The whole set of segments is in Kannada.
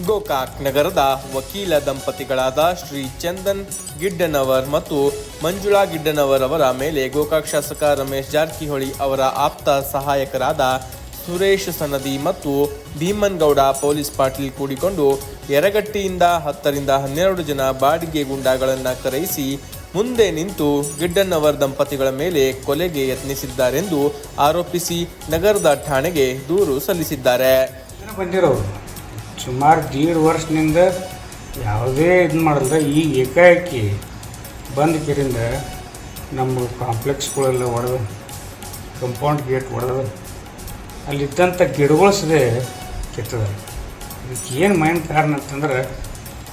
ಗೋಕಾಕ್ ನಗರದ ವಕೀಲ ದಂಪತಿಗಳಾದ ಶ್ರೀ ಚಂದನ್ ಗಿಡ್ಡನವರ್ ಮತ್ತು ಮಂಜುಳಾ ಗಿಡ್ಡನವರ್ ಅವರ ಮೇಲೆ ಗೋಕಾಕ್ ಶಾಸಕ ರಮೇಶ್ ಜಾರಕಿಹೊಳಿ ಅವರ ಆಪ್ತ ಸಹಾಯಕರಾದ ಸುರೇಶ್ ಸನದಿ ಮತ್ತು ಭೀಮನ್ಗೌಡ ಪೊಲೀಸ್ ಪಾಟೀಲ್ ಕೂಡಿಕೊಂಡು ಯರಗಟ್ಟಿಯಿಂದ ಹತ್ತರಿಂದ ಹನ್ನೆರಡು ಜನ ಬಾಡಿಗೆ ಗುಂಡಾಗಳನ್ನು ಕರೆಯಿಸಿ ಮುಂದೆ ನಿಂತು ಗಿಡ್ಡನ್ನವರ್ ದಂಪತಿಗಳ ಮೇಲೆ ಕೊಲೆಗೆ ಯತ್ನಿಸಿದ್ದಾರೆಂದು ಆರೋಪಿಸಿ ನಗರದ ಠಾಣೆಗೆ ದೂರು ಸಲ್ಲಿಸಿದ್ದಾರೆ. ಸುಮಾರು ದೀಡ್ ವರ್ಷದಿಂದ ಯಾವುದೇ ಇದು ಮಾಡಲ್ಲ ಈಗ ಏಕಾಏಕಿ ಬಂದ ಕಿರಿಂದ ನಮ್ಮ ಕಾಂಪ್ಲೆಕ್ಸ್ಗಳೆಲ್ಲ ಒಡೆದು ಕಂಪೌಂಡ್ ಗೇಟ್ ಒಡೆದು ಅಲ್ಲಿದ್ದಂಥ ಗಿಡಗಳು ಸದೆ ಕೆತ್ತದ. ಇದಕ್ಕೆ ಏನು ಮೈನ್ ಕಾರಣ ಅಂತಂದ್ರೆ,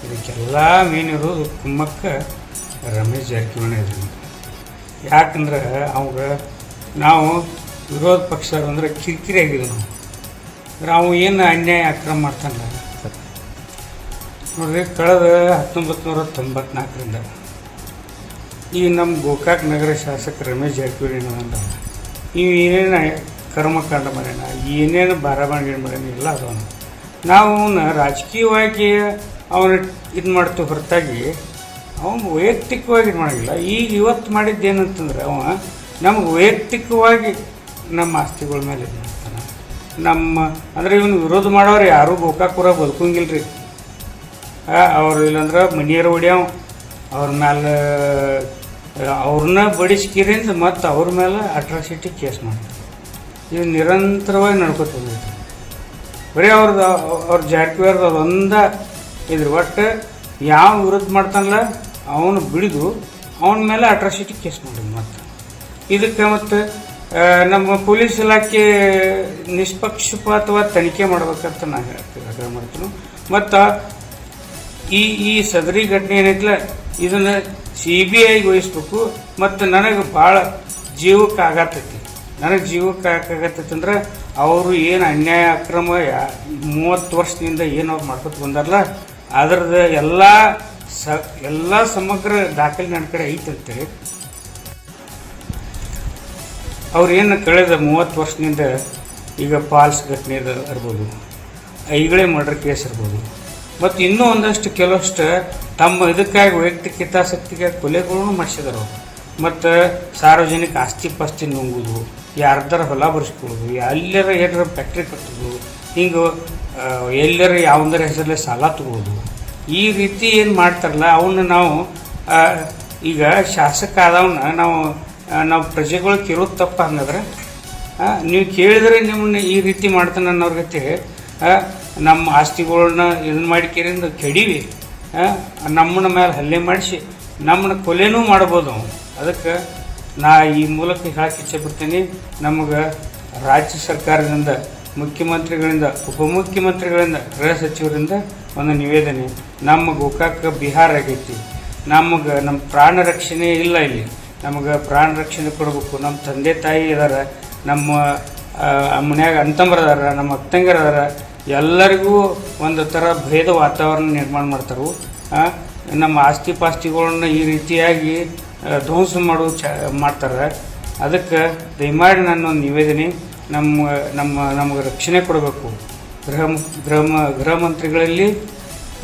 ಇದಕ್ಕೆಲ್ಲ ಮೇನ್ ಇರೋದು ಕುಮ್ಮಕ್ಕ ರಮೇಶ್ ಜಾರಕಿಹೊಳಿ ಇದ್ರಿಂದ ಯಾಕಂದ್ರೆ ಅವಾಗ ನಾವು ವಿರೋಧ ಪಕ್ಷ ಅಂದರೆ ಕಿರಿಕಿರಿ ಆಗಿದ್ವಿ ನಾವು. ಅವ ಏನು ಅನ್ಯಾಯ ಅಕ್ರಮ ಮಾಡ್ತಾನೆ? ನೋಡ್ರಿ, ಕಳೆದ ಹತ್ತೊಂಬತ್ತು ನೂರ ತೊಂಬತ್ನಾಲ್ಕರಿಂದ ಈ ನಮ್ಮ ಗೋಕಾಕ್ ನಗರ ಶಾಸಕ ರಮೇಶ್ ಜಾರಕಿಹೊಳಿ ಏನಂದ ನೀವು ಏನೇನು ಕರ್ಮಕಾಂಡ ಮಾಡ್ಯಾನ ಏನೇನು ಬಾರಾಬಾಣಿ ಮಾಡ್ಯಾನ ಎಲ್ಲ ಅದವನು ನಾವು ಅವನ ರಾಜಕೀಯವಾಗಿ ಅವನ ಇದು ಮಾಡ್ತೀವಿ ಹೊರತಾಗಿ ಅವನು ವೈಯಕ್ತಿಕವಾಗಿ ಇದು ಮಾಡೋಂಗಿಲ್ಲ. ಈಗ ಇವತ್ತು ಮಾಡಿದ್ದೇನಂತಂದ್ರೆ, ಅವ ನಮ್ಗೆ ವೈಯಕ್ತಿಕವಾಗಿ ನಮ್ಮ ಆಸ್ತಿಗಳ ಮೇಲೆ ಇದು ಮಾಡ್ತಾನೆ. ನಮ್ಮ, ಅಂದರೆ ಇವನು ವಿರೋಧ ಮಾಡೋರು ಯಾರೂ ಗೋಕಾಕುರ ಬದುಕಂಗಿಲ್ಲ ರೀ ಅವ್ರು ಇಲ್ಲಂದ್ರೆ ಮನಿಯರು ಹೊಡ್ಯಾವ. ಅವ್ರ ಮೇಲೆ ಅವ್ರನ್ನ ಬಡಿಸ್ಕಿರಿಂದ ಮತ್ತು ಅವ್ರ ಮೇಲೆ ಅಟ್ರಾಸಿಟಿ ಕೇಸ್ ಮಾಡ್ತಾರೆ ಇದು ನಿರಂತರವಾಗಿ ನಡ್ಕೊತ ಬಂದೈತೆ ಬರೀ ಅವ್ರದ್ದು ಅವ್ರ ಜಾರಕಿಹೊಳಿಯವ್ರದ್ದು ಅದೊಂದ ಇದ್ರ ಒಟ್ಟು ಯಾವ ವಿರೋಧ ಮಾಡ್ತಾನಲ್ಲ, ಅವನು ಬಿಡಿದು ಅವನ ಮೇಲೆ ಅಟ್ರಾಸಿಟಿ ಕೇಸ್ ಮಾಡಿದ್ರು ಮತ್ತು. ಇದಕ್ಕೆ ಮತ್ತು ನಮ್ಮ ಪೊಲೀಸ್ ಇಲಾಖೆ ನಿಷ್ಪಕ್ಷಪಾತವಾದ ತನಿಖೆ ಮಾಡ್ಬೇಕಂತ ನಾನು ಹೇಳ್ತೀನಿ ಆಗ್ರಹ ಮಾಡ್ತೀನಿ. ಮತ್ತು ಈ ಈ ಸದರಿ ಘಟನೆ ಏನೈತಲ್ಲ ಇದನ್ನು ಸಿ ಬಿ ಐಗೆ ವಹಿಸ್ಬೇಕು ಮತ್ತು ನನಗೆ ಭಾಳ ಜೀವಕ್ಕೆ ಆಗತ್ತೈತಿ. ನನಗೆ ಜೀವಕ್ಕೆ ಆಗತ್ತೈತಿ ಅಂದ್ರೆ ಅವರು ಏನು ಅನ್ಯಾಯ, ಅಕ್ರಮ ಮೂವತ್ತು ವರ್ಷದಿಂದ ಏನು ಅವ್ರು ಮಾಡ್ಕೊತ ಬಂದಾರಲ್ಲ ಅದರದ ಎಲ್ಲ ಸ, ಎಲ್ಲ ಸಮಗ್ರ ದಾಖಲೆ ನನ್ನ ಕಡೆ ಐತಂತೇಳಿ ಅವ್ರು ಏನು ಕಳೆದ ಮೂವತ್ತು ವರ್ಷದಿಂದ ಈಗ ಪಾಲ್ಸ್ ಘಟನೆ ಇರ್ಬೋದು, ಐಗಳೇ ಮರ್ಡರ್ ಕೇಸ್ ಇರ್ಬೋದು. ಮತ್ತು ಇನ್ನೂ ಒಂದಷ್ಟು ಕೆಲವಷ್ಟು ತಮ್ಮ ಇದಕ್ಕಾಗಿ ವೈಯಕ್ತಿಕ ಹಿತಾಸಕ್ತಿಗೆ ಕೊಲೆಗಳನ್ನು ಮಾಡಿಸಿದರು ಮತ್ತು ಸಾರ್ವಜನಿಕ ಆಸ್ತಿ ಪಾಸ್ತಿ ನುಂಗುದು ಯಾರ್ದಾರ ಹೊಲ ಬರೆಸ್ಕೊಳ್ಳೋದು ಎಲ್ಲರ ಏನಾರ ಫ್ಯಾಕ್ಟ್ರಿ ಕಟ್ಟೋದು, ಹಿಂಗೆ ಎಲ್ಲರ ಯಾವಂದರ ಹೆಸರಲ್ಲಿ ಸಾಲ ತಗೋದು. ಈ ರೀತಿ ಏನು ಮಾಡ್ತಾರಲ್ಲ ಅವನ್ನ ನಾವು ಈಗ ಶಾಸಕ ಆದವನ್ನ ನಾವು ನಾವು ಪ್ರಜೆಗಳು ಕೇಳೋದು ತಪ್ಪ ಹಂಗಾದ್ರೆ ನೀವು ಕೇಳಿದ್ರೆ ನಿಮ್ಮನ್ನ ಈ ರೀತಿ ಮಾಡ್ತಾನೆ ಅನ್ನೋರ ಗತಿ ನಮ್ಮ ಆಸ್ತಿಗಳನ್ನ ಇದನ್ನ ಮಾಡಿಕೆರಿಂದ ಕೆಡೀವಿ ಆ, ನಮ್ಮನ್ನ ಮೇಲೆ ಹಲ್ಲೆ ಮಾಡಿಸಿ ನಮ್ಮನ್ನ ಕೊಲೆನೂ ಮಾಡ್ಬೋದು ಅದಕ್ಕೆ ನಾ ಈ ಮೂಲಕ ಹೇಳಕ್ಕೆ ಇಚ್ಛೆ ಬಿಡ್ತೀನಿ ನಮಗೆ ರಾಜ್ಯ ಸರ್ಕಾರದಿಂದ ಮುಖ್ಯಮಂತ್ರಿಗಳಿಂದ ಉಪಮುಖ್ಯಮಂತ್ರಿಗಳಿಂದ ಗೃಹ ಸಚಿವರಿಂದ ಒಂದು ನಿವೇದನೆ ನಮ್ಮ ಗೋಕಾಕ ಬಿಹಾರ ಆಗೈತಿ. ನಮಗೆ ನಮ್ಮ ಪ್ರಾಣ ರಕ್ಷಣೆ ಇಲ್ಲ ಇಲ್ಲಿ. ನಮಗೆ ಪ್ರಾಣ ರಕ್ಷಣೆ ಕೊಡಬೇಕು. ನಮ್ಮ ತಂದೆ ತಾಯಿ ಇದಾರೆ, ನಮ್ಮ ಮನ್ಯಾಗ ಅಂತಂಬರದಾರ ನಮ್ಮ ಅತ್ತಂಗರ ಅದಾರ, ಎಲ್ಲರಿಗೂ ಒಂದು ಥರ ಭೇದ ವಾತಾವರಣ ನಿರ್ಮಾಣ ಮಾಡ್ತಾರೆ. ನಮ್ಮ ಆಸ್ತಿ ಪಾಸ್ತಿಗಳನ್ನ ಈ ರೀತಿಯಾಗಿ ಧ್ವಂಸ ಮಾಡು, ಚ, ಮಾಡ್ತಾರೆ. ಅದಕ್ಕೆ ದಯಮಾಡಿ ನನ್ನ ಒಂದು ನಿವೇದನೆ, ನಮ್ಮ ನಮ್ಮ, ನಮಗೆ ರಕ್ಷಣೆ ಕೊಡಬೇಕು. ಗೃಹ ಗೃಹ ಗೃಹ ಮಂತ್ರಿಗಳಲ್ಲಿ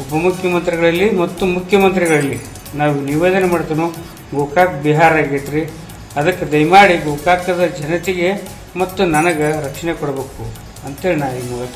ಉಪಮುಖ್ಯಮಂತ್ರಿಗಳಲ್ಲಿ ಮತ್ತು ಮುಖ್ಯಮಂತ್ರಿಗಳಲ್ಲಿ. ನಾವು ನಿವೇದನೆ ಮಾಡ್ತೀವಿ ಗೋಕಾಕ್ ಬಿಹಾರ ಆಗೈತ್ರಿ. ಅದಕ್ಕೆ ದಯಮಾಡಿ ಗೋಕಾಕದ ಜನತೆಗೆ ಮತ್ತು ನನಗೆ ರಕ್ಷಣೆ ಕೊಡಬೇಕು ಅಂತೇಳಿ ನಾನು ಈ ಮೂಲಕ